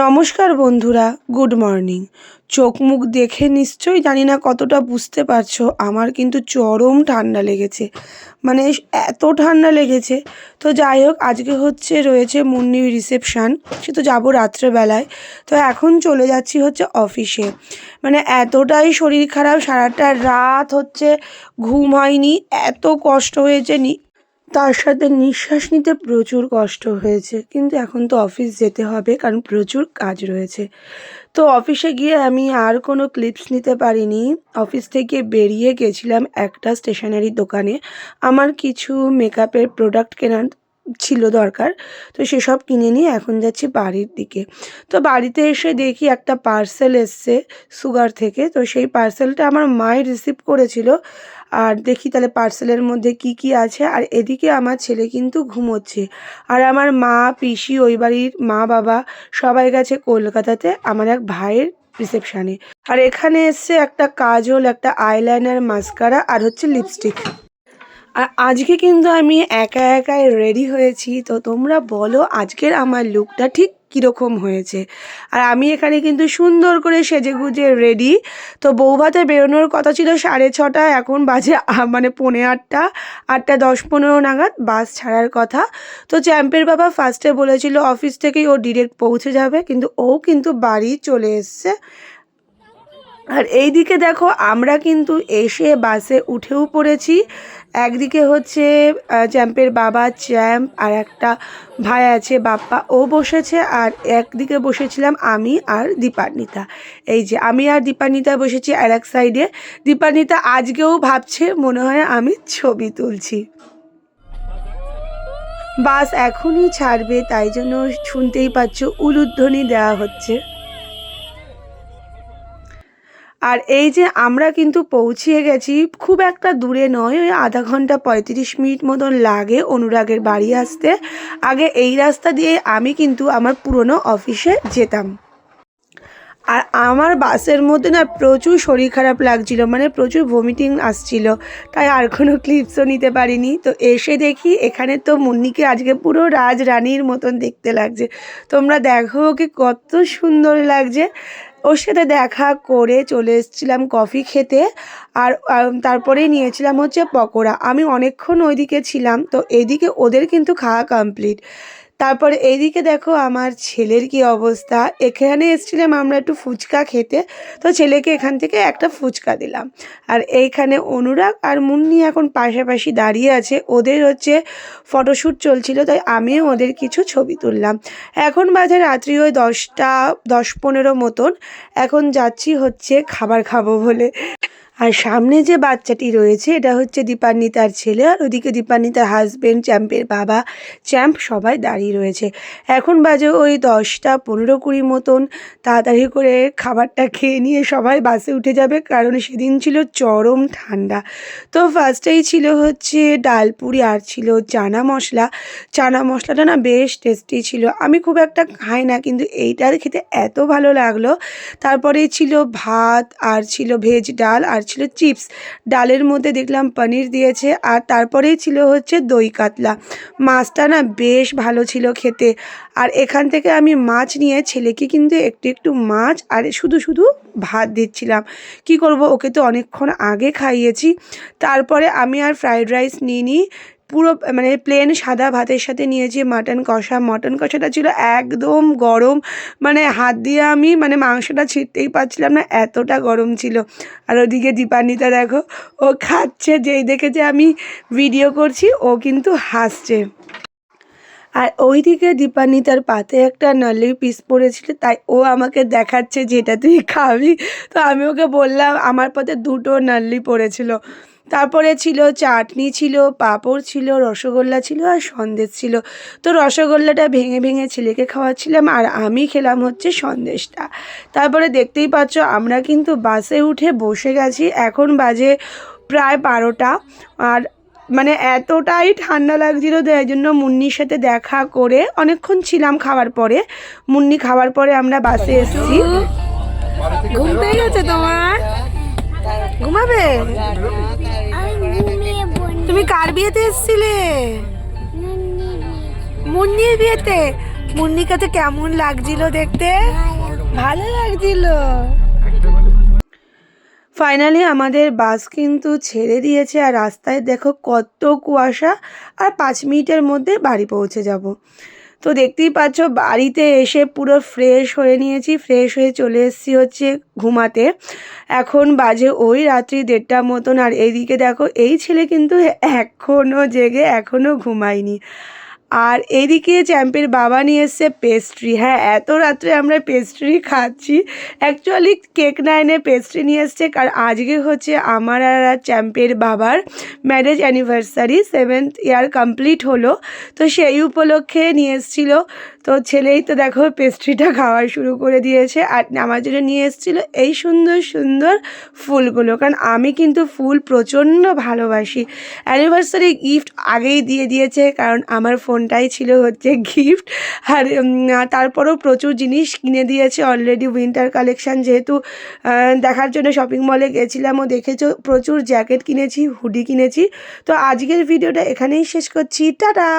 নমস্কার বন্ধুরা, good morning. চোখ মুখ দেখে নিশ্চয়ই জানি না কতটা বুঝতে পারছ, আমার কিন্তু চরম ঠান্ডা লেগেছে। মানে এত ঠান্ডা লেগেছে। তো যাই হোক, আজকে হচ্ছে রয়েছে মুন্নি রিসেপশান, সে তো যাব রাত্রেবেলায়। তো এখন চলে যাচ্ছি হচ্ছে অফিসে। মানে এতটাই শরীর খারাপ, সারাটা রাত হচ্ছে ঘুম হয়নি, এত কষ্ট হয়েছে নি তার সাথে নিঃশ্বাস নিতে প্রচুর কষ্ট হয়েছে। কিন্তু এখন তো অফিস যেতে হবে, কারণ প্রচুর কাজ রয়েছে। তো অফিসে গিয়ে আমি আর কোনো ক্লিপস নিতে পারিনি। অফিস থেকে বেরিয়ে গেছিলাম একটা স্টেশনারি দোকানে। আমার কিছু মেকআপের প্রোডাক্ট কেনার ছিল দরকার। তো সেসব কিনে নিয়ে এখন যাচ্ছি বাড়ির দিকে। তো বাড়িতে এসে দেখি একটা পার্সেল এসছে সুগার থেকে। তো সেই পার্সেলটা আমার মাই রিসিভ করেছিল। আর দেখি তাহলে পার্সেলের মধ্যে কি কি আছে। আর এদিকে আমার ছেলে কিন্তু ঘুমোচ্ছে। আর আমার মা, পিসি, ওই বাড়ির মা, বাবা সবাই গেছে কলকাতাতে আমার এক ভাইয়ের রিসেপশানে আর এখানে এসছে একটা কাজল, একটা আইলাইনার মাস্কারা আর হচ্ছে লিপস্টিক আর আজকে কিন্তু আমি একা একাই রেডি হয়েছি। তো তোমরা বলো আজকের আমার লুকটা ঠিক কীরকম হয়েছে। আর আমি এখানে কিন্তু সুন্দর করে সেজে গুজে রেডি তো বৌভাতে বেরোনোর কথা ছিল সাড়ে ছটা, এখন বাজে মানে পৌনে আটটা আটটা দশ পনেরো নাগাদ বাস ছাড়ার কথা। তো চ্যাম্পের বাবা ফার্স্টে বলেছিল অফিস থেকেই ও ডিরেক্ট পৌঁছে যাবে, কিন্তু ও কিন্তু বাড়ি চলে এসছে। আর এই দিকে দেখো, আমরা কিন্তু এসে বাসে উঠেও পড়েছি। একদিকে হচ্ছে চ্যাম্পের বাবা চ্যাম্প আর একটা ভাই আছে, বাপ্পা। ও বসেছে আর একদিকে বসেছিলাম আমি আর দীপান্বিতা। এই যে, আমি আর দীপান্বিতা বসেছি আর এক সাইডে। দীপান্বিতা আজকেও ভাবছে, মনে হয় আমি ছবি তুলছি। বাস এখনই ছাড়বে, তাই জন্য শুনতেই পাচ্ছ, উলুধ্বনি দেওয়া হচ্ছে। আর এই যে আমরা কিন্তু পৌঁছিয়ে গেছি, খুব একটা দূরে নয়, ওই আধা ঘণ্টা পঁয়ত্রিশ মিনিট মতন লাগে অনুরাগের বাড়ি আসতে। আগে এই রাস্তা দিয়ে আমি কিন্তু আমার পুরনো অফিসে যেতাম। আর আমার বাসের মধ্যে না প্রচুর শরীর খারাপ লাগছিল মানে প্রচুর ভমিটিং আসছিল। তাই আর কোনো ক্লিপসও নিতে পারিনি। তো এসে দেখি এখানে তো মুন্নিকে আজকে পুরো রাজরানীর মতন দেখতে লাগছে। তোমরা দেখো ওকে কত সুন্দর লাগছে। ওর সাথে দেখা করে চলে এসেছিলাম কফি খেতে আর তারপরে নিয়েছিলাম হচ্ছে পকোড়া। আমি অনেকক্ষণ ওইদিকে ছিলাম, তো এদিকে ওদের কিন্তু খাওয়া কমপ্লিট তারপরে এইদিকে দেখো আমার ছেলের কি অবস্থা। এখানে এসেছিলাম আমরা একটু ফুচকা খেতে, তো ছেলেকে এখান থেকে একটা ফুচকা দিলাম। আর এইখানে অনুরাগ আর মুন্নি এখন পাশাপাশি দাঁড়িয়ে আছে। ওদের হচ্ছে ফটোশ্যুট চলছিল, তাই আমিও ওদের কিছু ছবি তুললাম। এখন বাজে রাত্রি ওই দশটা, দশ পনেরো মতন। এখন যাচ্ছি হচ্ছে খাবার খাব বলে। আর সামনে যে বাচ্চাটি রয়েছে, এটা হচ্ছে দীপান্বিতার ছেলে আর ওদিকে দীপান্বিতার হাজবেন্ড চ্যাম্পের বাবা চ্যাম্প সবাই দাঁড়িয়ে রয়েছে। এখন বাজে ওই দশটা পনেরো কুড়ি মতন। তাড়াতাড়ি করে খাবারটা খেয়ে নিয়ে সবাই বাসে উঠে যাবে, কারণ সেদিন ছিল চরম ঠান্ডা। তো ফার্স্টেই ছিল হচ্ছে ডালপুরি আর ছিল চানা মশলা। চানা মশলাটা না বেশ টেস্টি ছিল। আমি খুব একটা খাই না, কিন্তু এইটার খেতে এত ভালো লাগল। তারপরে ছিল ভাত আর ছিল ভেজ ডাল আর ছিল চিপস। ডালের মধ্যে দেখলাম পনির দিয়েছে আর তারপরেই ছিল হচ্ছে দই কাতলা। মাছটা না বেশ ভালো ছিল খেতে। আর এখান থেকে আমি মাছ নিয়ে ছেলেকে কিন্তু একটু একটু মাছ আর শুধু শুধু ভাত দিচ্ছিলাম। কি করব? ওকে তো অনেকক্ষণ আগে খাইয়েছি। তারপরে আমি আর ফ্রায়েড রাইস নিই পুরো মানে প্লেন সাদা ভাতের সাথে নিয়েছি মাটন কষা। মটন কষাটা ছিল একদম গরম। মানে হাত দিয়ে আমি মানে মাংসটা ছিঁড়তেই পারছিলাম না, এতটা গরম ছিল। আর ওদিকে দীপান্বিতা দেখো, ও খাচ্ছে, যেই দেখে যে আমি ভিডিও করছি, ও কিন্তু হাসছে। আর ওইদিকে দীপান্বিতার পাতে একটা নলির পিস পড়েছিল, তাই ও আমাকে দেখাচ্ছে যেটা তুই খাবি। তো আমি ওকে বললাম, আমার পাতে দুটো নাল্লি পড়েছিল। তারপরে ছিল চাটনি ছিল, পাঁপড় ছিল, রসগোল্লা ছিল আর সন্দেশ ছিল। তো রসগোল্লাটা ভেঙে ভেঙে ছেলেকে খাওয়াচ্ছিলাম আর আমি খেলাম হচ্ছে সন্দেশটা। তারপরে দেখতেই পাচ্ছ আমরা কিন্তু বাসে উঠে বসে গেছি, এখন বাজে প্রায় বারোটা। আর মানে এতটাই ঠান্ডা লাগছিল তাই জন্য মুন্নির সাথে দেখা করে অনেকক্ষণ ছিলাম খাওয়ার পরে। মুন্নি খাওয়ার পরে আমরা বাসে এসেছি। ঘুম গেছে তোমার? ঘুমাবে? তুমি কার বিয়েতে এসেছিলে? মুন্নির বিয়েতে? মুন্নিকাতে কেমন লাগছিল দেখতে? ভালো লাগছিল। ফাইনালি আমাদের বাস কিন্তু ছেড়ে দিয়েছে আর রাস্তায় দেখো কত কুয়াশা। আর পাঁচ মিনিটের মধ্যে বাড়ি পৌঁছে যাব। তো দেখতেই পাচ্ছ বাড়িতে এসে পুরো ফ্রেশ হয়ে নিয়েছি ফ্রেশ হয়ে চলে এসেছি হচ্ছে ঘুমাতে। এখন বাজে ওই রাত্রি দেড়টার মতন আর এইদিকে দেখো, এই ছেলে কিন্তু এখনও জেগে এখনও ঘুমায়নি। আর এদিকে চ্যাম্পের বাবা নিয়ে এসছে পেস্ট্রি হ্যাঁ এত রাত্রে আমরা পেস্ট্রি খাচ্ছি। অ্যাকচুয়ালি কেক নাইনে পেস্ট্রি নিয়ে এসছে। কারণ আজকে হচ্ছে আমার আর চ্যাম্পের বাবার marriage anniversary seventh year complete হলো। তো সেই উপলক্ষে নিয়ে এসেছিল তো ছেলেই তো দেখো পেস্ট্রিটা খাওয়া শুরু করে দিয়েছে আর আমার জন্য নিয়ে এসেছিল এই সুন্দর সুন্দর ফুলগুলো। কারণ আমি কিন্তু ফুল প্রচণ্ড ভালোবাসি। অ্যানিভার্সারি গিফট আগেই দিয়ে দিয়েছে, কারণ আমার ফোনটাই ছিল হচ্ছে গিফট আর তারপরেও প্রচুর জিনিস কিনে দিয়েছে অলরেডি উইন্টার কালেকশান যেহেতু দেখার জন্য শপিং মলে গেছিলাম ও দেখেছ প্রচুর জ্যাকেট কিনেছি হুডি কিনেছি। তো আজকের ভিডিওটা এখানেই শেষ করছি। টাটা!